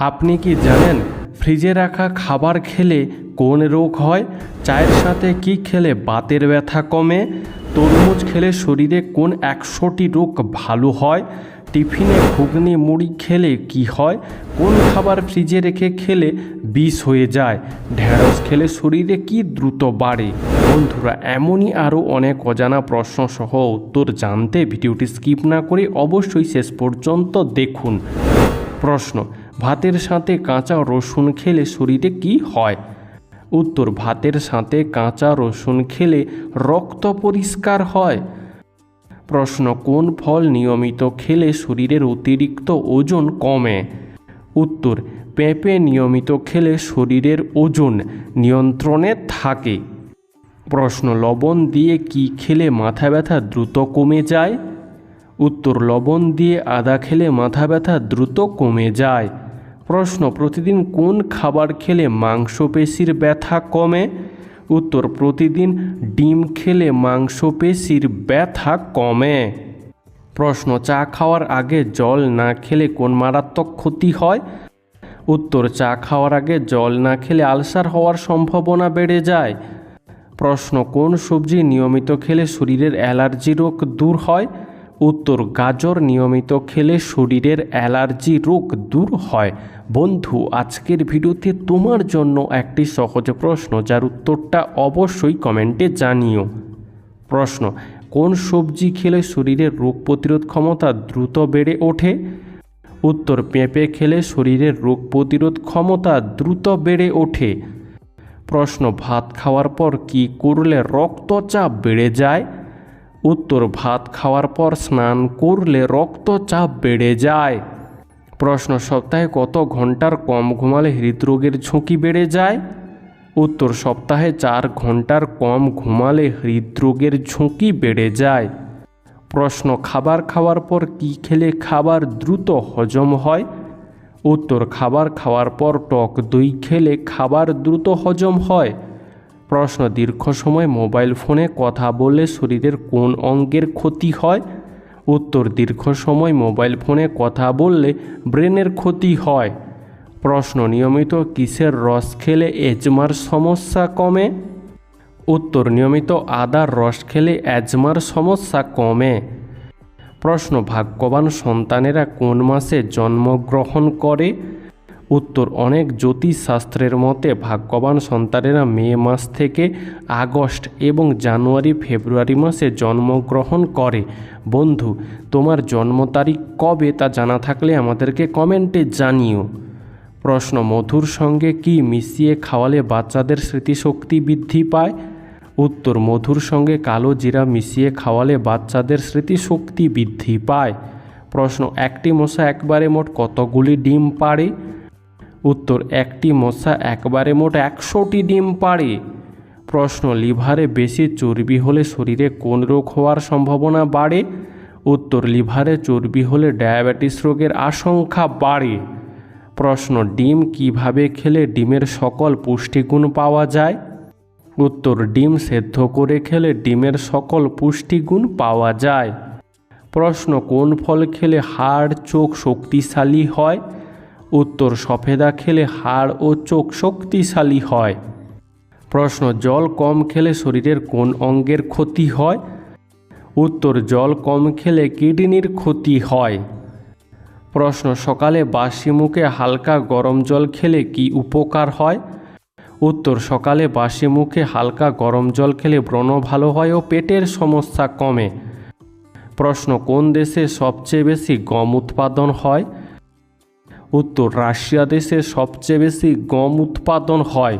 আপনি কি জানেন ফ্রিজে রাখা খাবার খেলে কোন রোগ হয়? চায়ের সাথে কি খেলে বাতের ব্যথা কমে? তরমুজ খেলে শরীরে কোন একশোটি রোগ ভালো হয়? টিফিনে ঘুগনি মুড়ি খেলে কি হয়? কোন খাবার ফ্রিজে রেখে খেলে বিষ হয়ে যায়? ঢেঁড়স খেলে শরীরে কি দ্রুত বাড়ে? বন্ধুরা, এমনই আরও অনেক অজানা প্রশ্ন সহ উত্তর জানতে ভিডিওটি স্কিপ না করে অবশ্যই শেষ পর্যন্ত দেখুন। প্রশ্ন ভাতের সাথে কাঁচা রসুন খেলে শরীরে কি হয়? উত্তর, ভাতের সাথে কাঁচা রসুন খেলে রক্ত পরিষ্কার হয়। প্রশ্ন, কোন ফল নিয়মিত খেলে শরীরের অতিরিক্ত ওজন কমে? উত্তর, পেঁপে নিয়মিত খেলে শরীরের ওজন নিয়ন্ত্রণে থাকে। প্রশ্ন, লবণ দিয়ে কি খেলে মাথা ব্যথা দ্রুত কমে যায়? উত্তর, লবণ দিয়ে আদা খেলে মাথা ব্যথা দ্রুত কমে যায়। প্রশ্ন, প্রতিদিন কোন খাবার খেলে মাংসপেশির ব্যথা কমে? উত্তর, প্রতিদিন ডিম খেলে মাংসপেশির ব্যথা কমে। প্রশ্ন, চা খাওয়ার আগে জল না খেলে কোন মারাত্মক ক্ষতি হয়? উত্তর, চা খাওয়ার আগে জল না খেলে আলসার হওয়ার সম্ভাবনা বেড়ে যায়। প্রশ্ন, কোন সবজি নিয়মিত খেলে শরীরের অ্যালার্জি রোগ দূর হয়? উত্তর, গাজর নিয়মিত খেলে শরীরের অ্যালার্জি রোগ দূর হয়। বন্ধু, আজকের ভিডিওতে তোমার জন্য একটি সহজ প্রশ্ন, যার উত্তরটা অবশ্যই কমেন্টে জানিও। প্রশ্ন, কোন সবজি খেলে শরীরের রোগ প্রতিরোধ ক্ষমতা দ্রুত বেড়ে ওঠে? উত্তর, পেঁপে খেলে শরীরের রোগ প্রতিরোধ ক্ষমতা দ্রুত বেড়ে ওঠে। প্রশ্ন, ভাত খাওয়ার পর কি করলে রক্তচাপ বেড়ে যায়? উত্তর ভাত খাওয়ার পর স্নান করলে রক্তচাপ বেড়ে যায়। প্রশ্ন সপ্তাহে কত ঘণ্টার কম ঘুমালে হৃদরোগের ঝুঁকি বেড়ে যায়? উত্তর সপ্তাহে চার ঘণ্টার কম ঘুমালে হৃদরোগের ঝুঁকি বেড়ে যায়। প্রশ্ন খাবার খাওয়ার পর কি খেলে খাবার দ্রুত হজম হয়? উত্তর খাবার খাওয়ার পর টক দই খেলে খাবার দ্রুত হজম হয়। প্রশ্ন, দীর্ঘ সময় মোবাইল ফোনে কথা বললে শরীরের কোন অঙ্গের ক্ষতি হয়? উত্তর, দীর্ঘ সময় মোবাইল ফোনে কথা বললে ব্রেনের ক্ষতি হয়। প্রশ্ন, নিয়মিত কিসের রস খেলে এজমার সমস্যা কমে? উত্তর, নিয়মিত আদার রস খেলে অ্যাজমার সমস্যা কমে। প্রশ্ন, ভাগ্যবান সন্তানেরা কোন মাসে জন্মগ্রহণ করে? উত্তর, অনেক জ্যোতিষশাস্ত্রের মতে ভাগ্যবান সন্তানেরা মে মাস থেকে আগস্ট এবং জানুয়ারি, ফেব্রুয়ারি মাসে জন্মগ্রহণ করে। বন্ধু, তোমার জন্ম তারিখ কবে তা জানা থাকলে আমাদেরকে কমেন্টে জানিও। প্রশ্ন, মধুর সঙ্গে কি মিশিয়ে খাওয়ালে বাচ্চাদের স্মৃতিশক্তি বৃদ্ধি পায়? উত্তর, মধুর সঙ্গে কালো জিরা মিশিয়ে খাওয়ালে বাচ্চাদের স্মৃতিশক্তি বৃদ্ধি পায়। প্রশ্ন, একটি মশা একবারে মোট কতগুলি ডিম পাড়ে? উত্তর, একটি মশা একবারে মোট একশোটি ডিম পাড়ে। প্রশ্ন, লিভারে বেশি চর্বি হলে শরীরে কোন রোগ হওয়ার সম্ভাবনা বাড়ে? উত্তর, লিভারে চর্বি হলে ডায়াবেটিস রোগের আশঙ্কা বাড়ে। প্রশ্ন, ডিম কীভাবে খেলে ডিমের সকল পুষ্টিগুণ পাওয়া যায়? উত্তর, ডিম সেদ্ধ করে খেলে ডিমের সকল পুষ্টিগুণ পাওয়া যায়। প্রশ্ন, কোন ফল খেলে হাড় চোখ শক্তিশালী হয়? উত্তর সফেদা খেলে হাড় ও চোখ শক্তিশালী হয়। প্রশ্ন, জল কম খেলে শরীরের কোন অঙ্গের ক্ষতি হয়? উত্তর, জল কম খেলে কিডনির ক্ষতি হয়। প্রশ্ন, সকালে বাসি মুখে হালকা গরম জল খেলে কি উপকার হয়? উত্তর, সকালে বাসি মুখে হালকা গরম জল খেলে ব্রণ ভালো হয় ও পেটের সমস্যা কমে। প্রশ্ন, কোন দেশে সবচেয়ে বেশি গম উৎপাদন হয়? উত্তর রাশিয়া দেশে সবচেয়ে বেশি গম উৎপাদন হয়।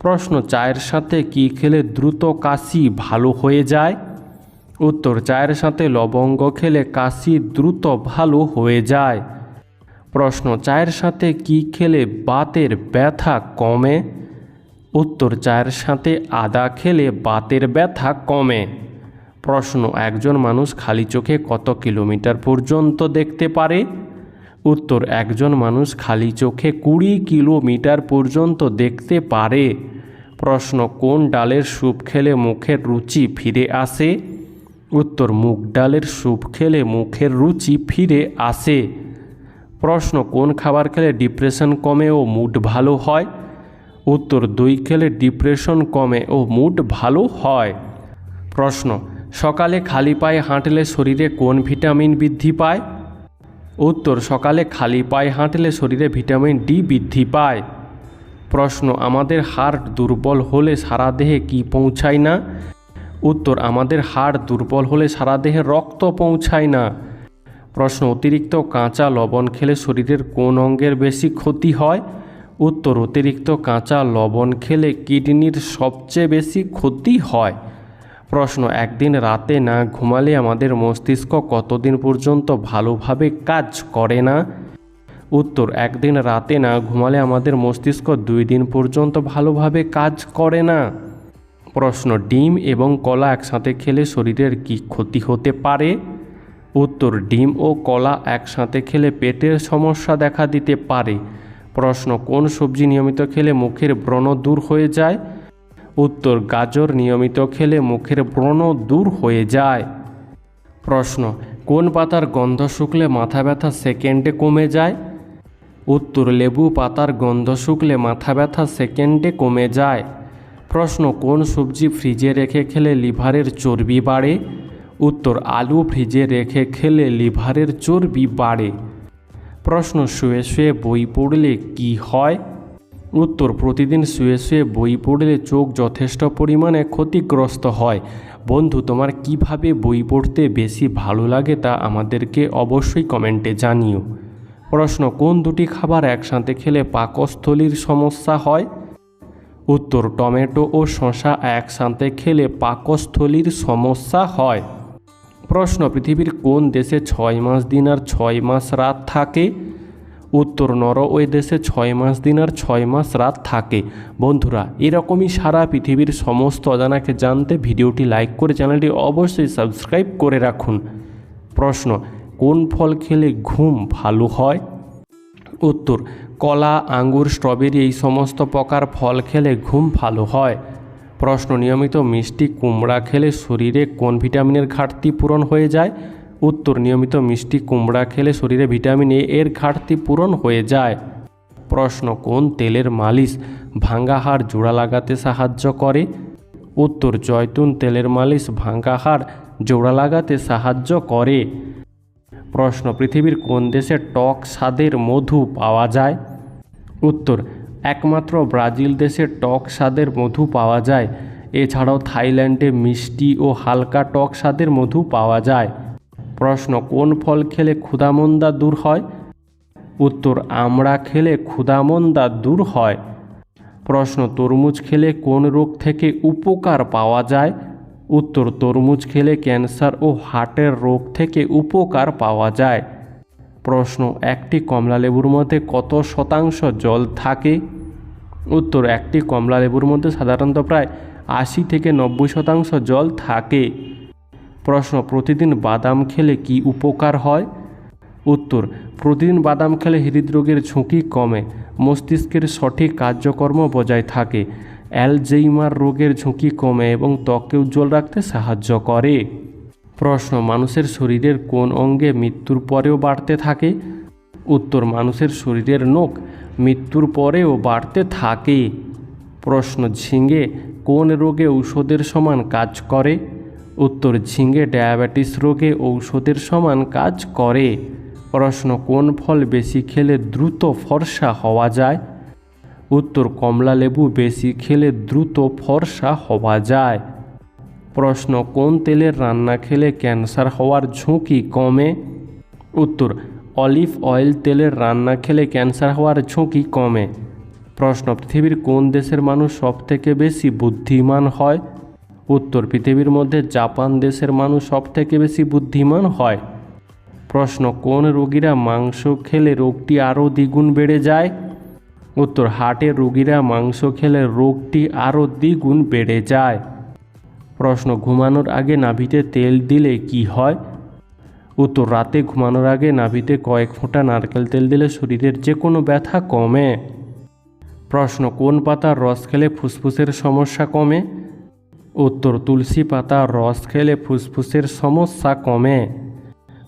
প্রশ্ন, চায়ের সাথে কি খেলে দ্রুত কাশি ভালো হয়ে যায়? উত্তর, চায়ের সাথে লবঙ্গ খেলে কাশি দ্রুত ভালো হয়ে যায়। প্রশ্ন, চায়ের সাথে কি খেলে বাতের ব্যথা কমে? উত্তর, চায়ের সাথে আদা খেলে বাতের ব্যথা কমে। প্রশ্ন, একজন মানুষ খালি চোখে কত কিলোমিটার পর্যন্ত দেখতে পারে? উত্তর, একজন মানুষ খালি চোখে কুড়ি কিলোমিটার পর্যন্ত দেখতে পারে। প্রশ্ন, কোন ডালের স্যুপ খেলে মুখের রুচি ফিরে আসে? উত্তর, মুগ ডালের স্যুপ খেলে মুখের রুচি ফিরে আসে। প্রশ্ন, কোন খাবার খেলে ডিপ্রেশন কমে ও মুড ভালো হয়? উত্তর, দই খেলে ডিপ্রেশন কমে ও মুড ভালো হয়। প্রশ্ন, সকালে খালি পায়ে হাঁটলে শরীরে কোন ভিটামিন বৃদ্ধি পায়? উত্তর, সকালে খালি পায়ে হাঁটলে শরীরে ভিটামিন ডি বৃদ্ধি পায়। প্রশ্ন, আমাদের হাড় দুর্বল হলে সারা দেহে কি পৌঁছায় না? উত্তর, আমাদের হাড় দুর্বল হলে সারা দেহে রক্ত পৌঁছায় না। প্রশ্ন, অতিরিক্ত কাঁচা লবণ খেলে শরীরের কোন অঙ্গের বেশি ক্ষতি হয়? উত্তর, অতিরিক্ত কাঁচা লবণ খেলে কিডনির সবচেয়ে বেশি ক্ষতি হয়। প্রশ্ন, একদিন রাতে না ঘুমালে আমাদের মস্তিষ্ক কতদিন পর্যন্ত ভালোভাবে কাজ করে না? উত্তর, একদিন রাতে না ঘুমালে আমাদের মস্তিষ্ক দুই দিন পর্যন্ত ভালোভাবে কাজ করে না। প্রশ্ন, ডিম এবং কলা একসাথে খেলে শরীরের কি ক্ষতি হতে পারে? উত্তর, ডিম ও কলা একসাথে খেলে পেটের সমস্যা দেখা দিতে পারে। প্রশ্ন, কোন সবজি নিয়মিত খেলে মুখের ব্রণ দূর হয়ে যায়? উত্তর, গাজর নিয়মিত খেলে মুখের ব্রণ দূর হয়ে যায়। প্রশ্ন, কোন পাতার গন্ধ শুকলে মাথা ব্যথা সেকেন্ডে কমে যায়? উত্তর, লেবু পাতার গন্ধ শুকলে মাথা ব্যথা সেকেন্ডে কমে যায়। প্রশ্ন, কোন সবজি ফ্রিজে রেখে খেলে লিভারের চর্বি বাড়ে? উত্তর, আলু ফ্রিজে রেখে খেলে লিভারের চর্বি বাড়ে। প্রশ্ন, শুয়ে শুয়ে বই পড়লে কি হয়? উত্তর, প্রতিদিন শুয়ে শুয়ে বই পড়লে চোখ যথেষ্ট পরিমাণে ক্ষতিগ্রস্ত হয়। বন্ধু, তোমার কীভাবে বই পড়তে বেশি ভালো লাগে তা আমাদেরকে অবশ্যই কমেন্টে জানিও। প্রশ্ন, কোন দুটি খাবার একসাথে খেলে পাকস্থলীর সমস্যা হয়? উত্তর, টমেটো ও শসা একসাথে খেলে পাকস্থলীর সমস্যা হয়। প্রশ্ন, পৃথিবীর কোন দেশে ছয় মাস দিন আর ছয় মাস রাত থাকে? উত্তর নরওয়ে দেশে ছয় মাস দিন আর ছয় মাস রাত থাকে। বন্ধুরা, এরকমই সারা পৃথিবীর সমস্ত অজানাকে জানতে ভিডিওটি লাইক করে চ্যানেলটি অবশ্যই সাবস্ক্রাইব করে রাখুন। প্রশ্ন, কোন ফল খেলে ঘুম ভালো হয়? উত্তর, কলা, আঙ্গুর, স্ট্রবেরি এই সমস্ত প্রকার ফল খেলে ঘুম ভালো হয়। প্রশ্ন, নিয়মিত মিষ্টি কুমড়া খেলে শরীরে কোন ভিটামিনের ঘাটতি পূরণ হয়ে যায়? উত্তর, নিয়মিত মিষ্টি কুমড়া খেলে শরীরে ভিটামিন এ এর ঘাটতি পূরণ হয়ে যায়। প্রশ্ন, কোন তেলের মালিশ ভাঙ্গা হাড় জোড়া লাগাতে সাহায্য করে? উত্তর, জয়তুন তেলের মালিশ ভাঙ্গা হাড় জোড়া লাগাতে সাহায্য করে। প্রশ্ন, পৃথিবীর কোন দেশে টক স্বাদের মধু পাওয়া যায়? উত্তর, একমাত্র ব্রাজিল দেশে টক স্বাদের মধু পাওয়া যায়। এছাড়াও থাইল্যান্ডে মিষ্টি ও হালকা টক স্বাদের মধু পাওয়া যায়। প্রশ্ন, কোন ফল খেলে ক্ষুধামন্দা দূর হয়? উত্তর আমড়া খেলে ক্ষুধামন্দা দূর হয়। প্রশ্ন, তরমুজ খেলে কোন রোগ থেকে উপকার পাওয়া যায়? উত্তর, তরমুজ খেলে ক্যান্সার ও হার্টের রোগ থেকে উপকার পাওয়া যায়। প্রশ্ন, একটি কমলা লেবুর মধ্যে কত শতাংশ জল থাকে? উত্তর, একটি কমলা লেবুর মধ্যে সাধারণত প্রায় আশি থেকে নব্বই শতাংশ জল থাকে। প্রশ্ন, প্রতিদিন বাদাম খেলে কি উপকার হয়? উত্তর, প্রতিদিন বাদাম খেলে হৃদরোগের ঝুঁকি কমে, মস্তিষ্কের সঠিক কার্যকর্ম বজায় থাকে, অ্যালজেইমার রোগের ঝুঁকি কমে এবং ত্বককে উজ্জ্বল রাখতে সাহায্য করে। প্রশ্ন, মানুষের শরীরের কোন অঙ্গে মৃত্যুর পরেও বাড়তে থাকে? উত্তর, মানুষের শরীরের নখ মৃত্যুর পরেও বাড়তে থাকে। প্রশ্ন, ঝিঙে কোন রোগে ঔষধের সমান কাজ করে? উত্তর ঝিঙে ডায়াবেটিস রোগে ঔষধের সমান কাজ করে। প্রশ্ন কোন ফল বেশি খেলে দ্রুত ফর্সা হওয়া যায়? উত্তর কমলা লেবু বেশি খেলে দ্রুত ফর্সা হওয়া যায়। প্রশ্ন, কোন তেলের রান্না খেলে ক্যান্সার হওয়ার ঝুঁকি কমে? উত্তর, অলিভ অয়েল তেলের রান্না খেলে ক্যান্সার হওয়ার ঝুঁকি কমে। প্রশ্ন, পৃথিবীর কোন দেশের মানুষ সবথেকে বেশি বুদ্ধিমান হয়? উত্তর, পৃথিবীর মধ্যে জাপান দেশের মানুষ সবথেকে বেশি বুদ্ধিমান হয়। প্রশ্ন, কোন রোগীরা মাংস খেলে রোগটি আরও দ্বিগুণ বেড়ে যায়? উত্তর, হার্টের রোগীরা মাংস খেলে রোগটি আরও দ্বিগুণ বেড়ে যায়। প্রশ্ন, ঘুমানোর আগে নাভিতে তেল দিলে কি হয়? উত্তর, রাতে ঘুমানোর আগে নাভিতে কয়েক ফোঁটা নারকেল তেল দিলে শরীরের যে কোনো ব্যথা কমে। প্রশ্ন, কোন পাতার রস খেলে ফুসফুসের সমস্যা কমে? উত্তর তুলসী পাতার রস খেলে ফুসফুসের সমস্যা কমে।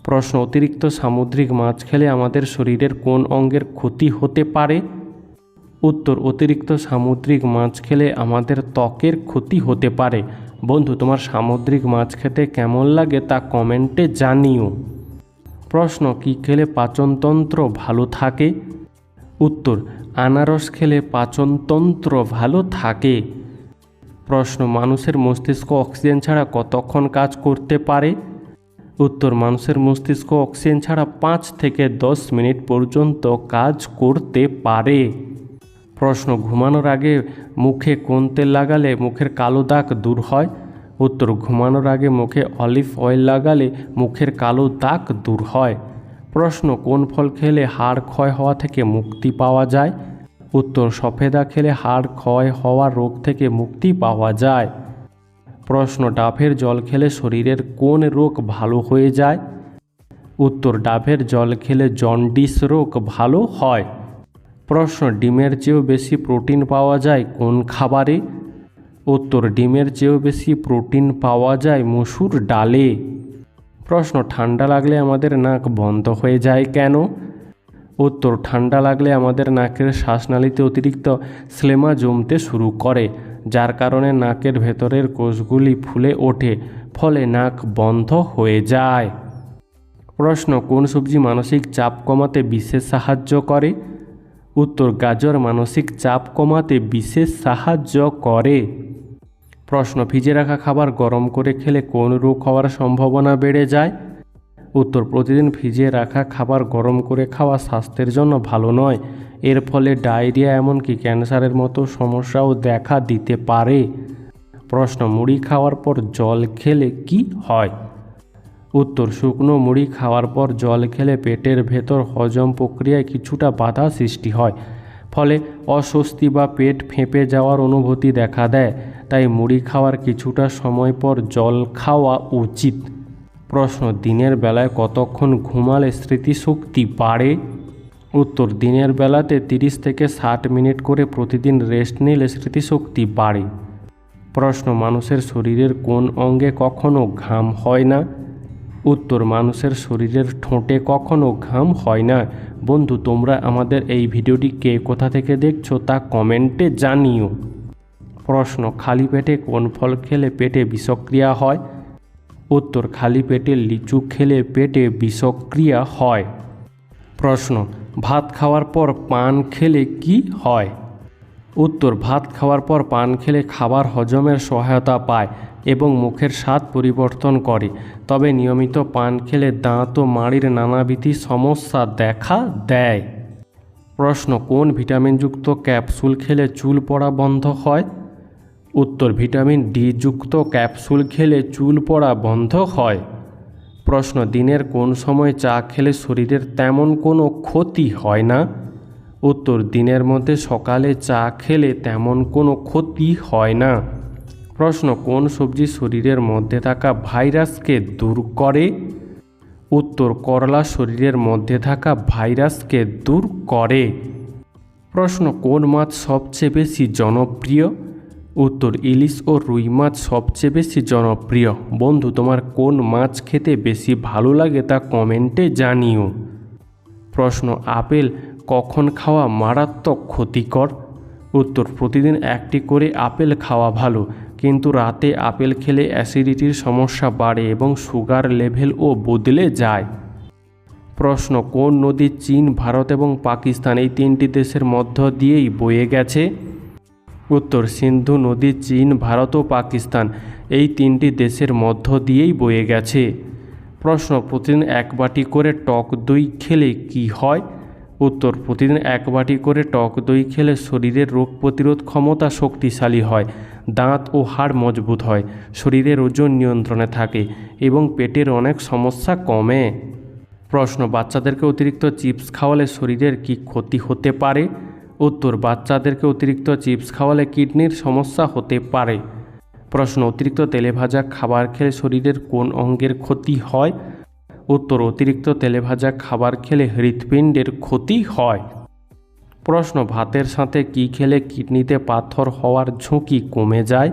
প্রশ্ন, অতিরিক্ত সামুদ্রিক মাছ খেলে আমাদের শরীরের কোন অঙ্গের ক্ষতি হতে পারে? উত্তর, অতিরিক্ত সামুদ্রিক মাছ খেলে আমাদের ত্বকের ক্ষতি হতে পারে। বন্ধু, তোমার সামুদ্রিক মাছ খেতে কেমন লাগে তা কমেন্টে জানিও। প্রশ্ন, কী খেলে পাচনতন্ত্র ভালো থাকে? উত্তর, আনারস খেলে পাচনতন্ত্র ভালো থাকে। প্রশ্ন, মানুষের মস্তিষ্ক অক্সিজেন ছাড়া কতক্ষণ কাজ করতে পারে? উত্তর, মানুষের মস্তিষ্ক অক্সিজেন ছাড়া পাঁচ থেকে দশ মিনিট পর্যন্ত কাজ করতে পারে। প্রশ্ন, ঘুমানোর আগে মুখে কোন তেল লাগালে মুখের কালো দাগ দূর হয়? উত্তর, ঘুমানোর আগে মুখে অলিভ অয়েল লাগালে মুখের কালো দাগ দূর হয়। প্রশ্ন, কোন ফল খেলে হাড় ক্ষয় হওয়া থেকে মুক্তি পাওয়া যায়? উত্তর, সফেদা খেলে হাড় ক্ষয় হওয়া রোগ থেকে মুক্তি পাওয়া যায়। প্রশ্ন ডাবের জল খেলে শরীরের কোন রোগ ভালো হয়ে যায়? উত্তর ডাবের জল খেলে জন্ডিস রোগ ভালো হয়। প্রশ্ন, ডিমের চেয়েও বেশি প্রোটিন পাওয়া যায় কোন খাবারে? উত্তর, ডিমের চেয়েও বেশি প্রোটিন পাওয়া যায় মসুর ডালে। প্রশ্ন, ঠান্ডা লাগলে আমাদের নাক বন্ধ হয়ে যায় কেন? উত্তর, ঠান্ডা লাগলে আমাদের নাকের শ্বাসনালীতে অতিরিক্ত স্লেমা জমতে শুরু করে, যার কারণে নাকের ভেতরের কোষগুলি ফুলে ওঠে, ফলে নাক বন্ধ হয়ে যায়। প্রশ্ন, কোন সবজি মানসিক চাপ কমাতে বিশেষ সাহায্য করে? উত্তর, গাজর মানসিক চাপ কমাতে বিশেষ সাহায্য করে। প্রশ্ন, ভিজে রাখা খাবার গরম করে খেলে কোন রোগ হওয়ার সম্ভাবনা বেড়ে যায়? উত্তর, প্রতিদিন ভিজিয়ে রাখা খাবার গরম করে খাওয়া স্বাস্থ্যের জন্য ভালো নয়। এর ফলে ডায়রিয়া এমনকি ক্যান্সারের মতো সমস্যাও দেখা দিতে পারে। প্রশ্ন, মুড়ি খাওয়ার পর জল খেলে কি হয়? উত্তর, শুকনো মুড়ি খাওয়ার পর জল খেলে পেটের ভেতর হজম প্রক্রিয়ায় কিছুটা বাধা সৃষ্টি হয়। ফলে অস্বস্তি বা পেট ফেঁপে যাওয়ার অনুভূতি দেখা দেয়। তাই মুড়ি খাওয়ার কিছুটা সময় পর জল খাওয়া উচিত। প্রশ্ন, দিনের বেলায় কতক্ষণ ঘুমালে স্মৃতিশক্তি বাড়ে? উত্তর, দিনের বেলাতে তিরিশ থেকে ষাট মিনিট করে প্রতিদিন রেস্ট নিলে স্মৃতিশক্তি বাড়ে। প্রশ্ন, মানুষের শরীরের কোন অঙ্গে কখনো ঘাম হয় না? উত্তর, মানুষের শরীরের ঠোঁটে কখনো ঘাম হয় না? বন্ধু, তোমরা আমাদের এই ভিডিওটি কে কোথা থেকে দেখছ তা কমেন্টে জানিও। প্রশ্ন, খালি পেটে কোন ফল খেলে পেটে বিষক্রিয়া হয়? উত্তর, খালি পেটে লিচু খেলে পেটে বিষক্রিয়া হয়। প্রশ্ন, ভাত খাওয়ার পর পান খেলে কি হয়? উত্তর, ভাত খাওয়ার পর পান খেলে খাবার হজমের সহায়তা পায় এবং মুখের স্বাদ পরিবর্তন করে। তবে নিয়মিত পান খেলে দাঁত ও মাড়ির নানাবিধি সমস্যা দেখা দেয়। প্রশ্ন, কোন ভিটামিনযুক্ত ক্যাপসুল খেলে চুল পড়া বন্ধ হয়? উত্তর ভিটামিন ডি যুক্ত ক্যাপসুল খেলে চুল পড়া বন্ধ হয়। প্রশ্ন, দিনের কোন সময় চা খেলে শরীরের তেমন কোনো ক্ষতি হয় না? উত্তর, দিনের মধ্যে সকালে চা খেলে তেমন কোনো ক্ষতি হয় না। প্রশ্ন, কোন সবজি শরীরের মধ্যে থাকা ভাইরাসকে দূর করে? উত্তর, করলা শরীরের মধ্যে থাকা ভাইরাসকে দূর করে। প্রশ্ন, কোন মাছ সবচেয়ে বেশি জনপ্রিয়? উত্তর ইলিশ ও রুই মাছ সবচেয়ে বেশি জনপ্রিয়। বন্ধু, তোমার কোন মাছ খেতে বেশি ভালো লাগে তা কমেন্টে জানিও। প্রশ্ন, আপেল কখন খাওয়া মারাত্মক ক্ষতিকর? উত্তর, প্রতিদিন একটি করে আপেল খাওয়া ভালো, কিন্তু রাতে আপেল খেলে অ্যাসিডিটির সমস্যা বাড়ে এবং সুগার লেভেলও বদলে যায়। প্রশ্ন, কোন নদী চীন, ভারত এবং পাকিস্তান এই তিনটি দেশের মধ্য দিয়েই বয়ে গেছে? উত্তর, সিন্ধু, নদী, চীন, ভারত ও পাকিস্তান এই তিনটি দেশের মধ্য দিয়েই বয়ে গেছে। প্রশ্ন, প্রতিদিন এক বাটি করে টক দই খেলে কি হয়? উত্তর, প্রতিদিন এক বাটি করে টক দই খেলে শরীরের রোগ প্রতিরোধ ক্ষমতা শক্তিশালী হয়, দাঁত ও হাড় মজবুত হয়, শরীরের ওজন নিয়ন্ত্রণে থাকে এবং পেটের অনেক সমস্যা কমে। প্রশ্ন, বাচ্চাদেরকে অতিরিক্ত চিপস খাওয়ালে শরীরের কি ক্ষতি হতে পারে? উত্তর, বাচ্চাদেরকে অতিরিক্ত চিপস খাওয়ালে কিডনির সমস্যা হতে পারে। প্রশ্ন, অতিরিক্ত তেলে ভাজা খাবার খেলে শরীরের কোন অঙ্গের ক্ষতি হয়? উত্তর, অতিরিক্ত তেলে ভাজা খাবার খেলে হৃৎপিণ্ডের ক্ষতি হয়। প্রশ্ন, ভাতের সাথে কি খেলে কিডনিতে পাথর হওয়ার ঝুঁকি কমে যায়?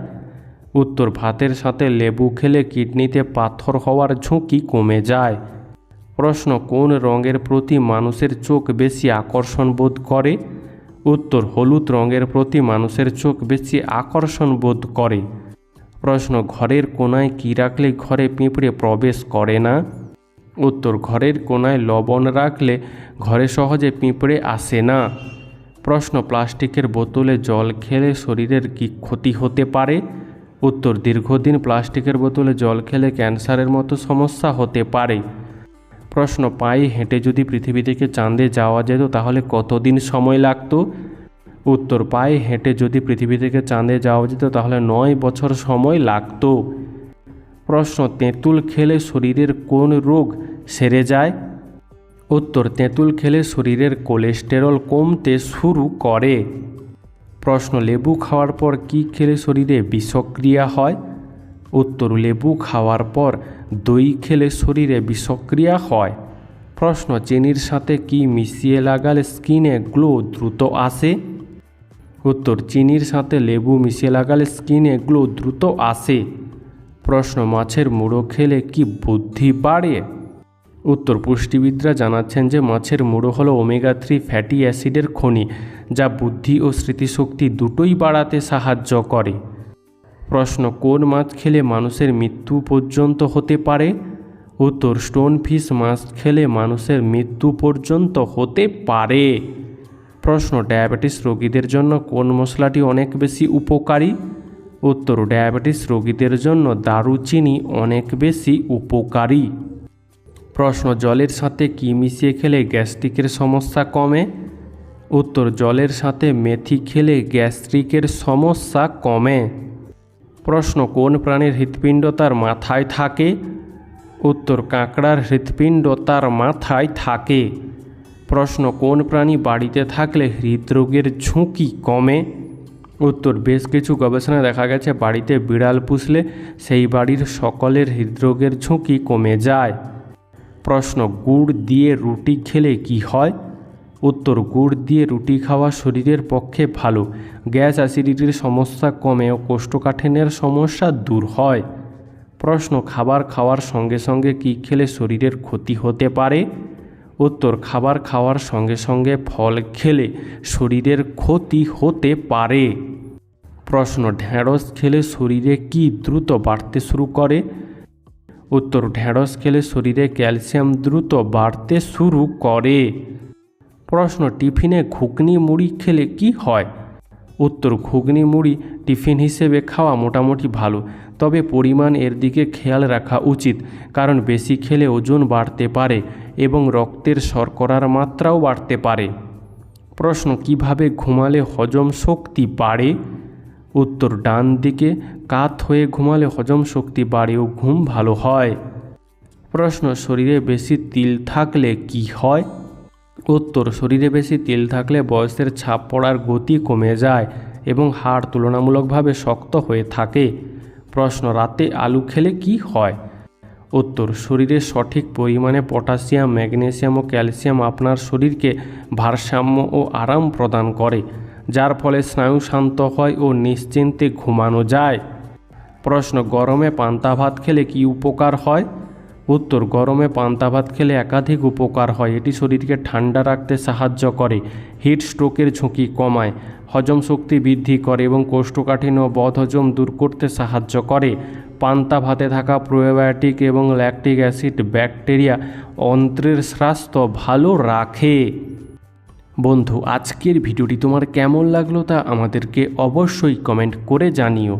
উত্তর, ভাতের সাথে লেবু খেলে কিডনিতে পাথর হওয়ার ঝুঁকি কমে যায়। প্রশ্ন, কোন রঙের প্রতি মানুষের চোখ বেশি আকর্ষণ বোধ করে? উত্তর হলুদ রঙের প্রতি মানুষের চোখ বেশি আকর্ষণ বোধ করে। প্রশ্ন, ঘরের কোনায় কী রাখলে ঘরে পিঁপড়ে প্রবেশ করে না? উত্তর, ঘরের কোনায় লবণ রাখলে ঘরে সহজে পিঁপড়ে আসে না। প্রশ্ন, প্লাস্টিকের বোতলে জল খেলে শরীরের কি ক্ষতি হতে পারে? উত্তর, দীর্ঘদিন প্লাস্টিকের বোতলে জল খেলে ক্যান্সারের মতো সমস্যা হতে পারে। প্রশ্ন পায়ে হেঁটে যদি পৃথিবী থেকে চাঁদে যাওয়া যেত তাহলে কতদিন সময় লাগতো? উত্তর পায়ে হেঁটে যদি পৃথিবী থেকে চাঁদে যাওয়া যেত তাহলে নয় বছর সময় লাগতো। প্রশ্ন, তেঁতুল খেলে শরীরের কোন রোগ সেরে যায়? উত্তর, তেঁতুল খেলে শরীরের কোলেস্টেরল কমতে শুরু করে। প্রশ্ন, লেবু খাওয়ার পর কি খেলে শরীরে বিষক্রিয়া হয়? উত্তর, লেবু খাওয়ার পর দই খেলে শরীরে বিষক্রিয়া হয়। প্রশ্ন, চিনির সাথে কি মিশিয়ে লাগালে স্কিনে গ্লো দ্রুত আসে? উত্তর, চিনির সাথে লেবু মিশিয়ে লাগালে স্কিনে গ্লো দ্রুত আসে। প্রশ্ন, মাছের মুড়ো খেলে কি বুদ্ধি বাড়ে? উত্তর, পুষ্টিবিদরা জানাচ্ছেন যে মাছের মুড়ো হলো ওমেগা থ্রি ফ্যাটি অ্যাসিডের খনি, যা বুদ্ধি ও স্মৃতিশক্তি দুটোই বাড়াতে সাহায্য করে। প্রশ্ন, কোন মাছ খেলে মানুষের মৃত্যু পর্যন্ত হতে পারে? উত্তর স্টোন ফিশ মাছ খেলে মানুষের মৃত্যু পর্যন্ত হতে পারে। প্রশ্ন ডায়াবেটিস রোগীদের জন্য কোন মশলাটি অনেক বেশি উপকারী? উত্তর ডায়াবেটিস রোগীদের জন্য দারুচিনি অনেক বেশি উপকারী। প্রশ্ন, জলের সাথে কি মিশিয়ে খেলে গ্যাস্ট্রিকের সমস্যা কমে? উত্তর, জলের সাথে মেথি খেলে গ্যাস্ট্রিকের সমস্যা কমে। প্রশ্ন, কোন প্রাণীর হৃৎপিণ্ড তার মাথায় থাকে? উত্তর, কাঁকড়ার হৃৎপিণ্ড তার মাথায় থাকে। প্রশ্ন, কোন প্রাণী বাড়িতে থাকলে হৃদরোগের ঝুঁকি কমে? উত্তর, বেশ কিছু গবেষণায় দেখা গেছে, বাড়িতে বিড়াল পুষলে সেই বাড়ির সকলের হৃদরোগের ঝুঁকি কমে যায়। প্রশ্ন, গুড় দিয়ে রুটি খেলে কি হয়? উত্তর, গুড় দিয়ে রুটি খাওয়া শরীরের পক্ষে ভালো। গ্যাস অ্যাসিডিটির সমস্যা কমে ও কোষ্ঠকাঠিন্যের সমস্যা দূর হয়। প্রশ্ন, খাবার খাওয়ার সঙ্গে সঙ্গে কি খেলে শরীরের ক্ষতি হতে পারে? উত্তর, খাবার খাওয়ার সঙ্গে সঙ্গে ফল খেলে শরীরের ক্ষতি হতে পারে। প্রশ্ন ঢ্যাঁড়স খেলে শরীরে কি দ্রুত বাড়তে শুরু করে? উত্তর ঢ্যাঁড়স খেলে শরীরে ক্যালসিয়াম দ্রুত বাড়তে শুরু করে। প্রশ্ন, টিফিনে ঘুগনি মুড়ি খেলে কি হয়? উত্তর, ঘুগনি মুড়ি টিফিন হিসেবে খাওয়া মোটামুটি ভালো, তবে পরিমাণ এর দিকে খেয়াল রাখা উচিত, কারণ বেশি খেলে ওজন বাড়তে পারে এবং রক্তের শর্করার মাত্রাও বাড়তে পারে। প্রশ্ন, কীভাবে ঘুমালে হজম শক্তি বাড়ে? উত্তর, ডান দিকে কাত হয়ে ঘুমালে হজম শক্তি বাড়ে ও ঘুম ভালো হয়। প্রশ্ন, শরীরে বেশি তিল থাকলে কি হয়? উত্তর, শরীরে বেশি তেল থাকলে বয়সের ছাপ পড়ার গতি কমে যায় এবং হাড় তুলনামূলকভাবে শক্ত হয়ে থাকে। প্রশ্ন, রাতে আলু খেলে কি হয়? উত্তর, শরীরে সঠিক পরিমাণে পটাশিয়াম, ম্যাগনেসিয়াম ও ক্যালসিয়াম আপনার শরীরকে ভারসাম্য ও আরাম প্রদান করে, যার ফলে স্নায়ু শান্ত হয় ও নিশ্চিন্তে ঘুমানো যায়। প্রশ্ন, গরমে পান্তা ভাত খেলে কি উপকার হয়? উত্তর, গরমে পান্তা ভাত খেলে একাধিক উপকার হয়। এটি শরীরকে ঠান্ডা রাখতে সাহায্য করে, হিট স্ট্রোকের ঝুঁকি কমায়, হজম শক্তি বৃদ্ধি করে এবং কোষ্ঠকাঠিন্য বদহজম দূর করতে সাহায্য করে। পান্তা ভাতে থাকা প্রোবায়োটিক এবং ল্যাকটিক অ্যাসিড, ব্যাকটেরিয়া অন্ত্রের স্বাস্থ্য ভালো রাখে। বন্ধু, আজকের ভিডিওটি তোমার কেমন লাগল তা আমাদেরকে অবশ্যই কমেন্ট করে জানিও।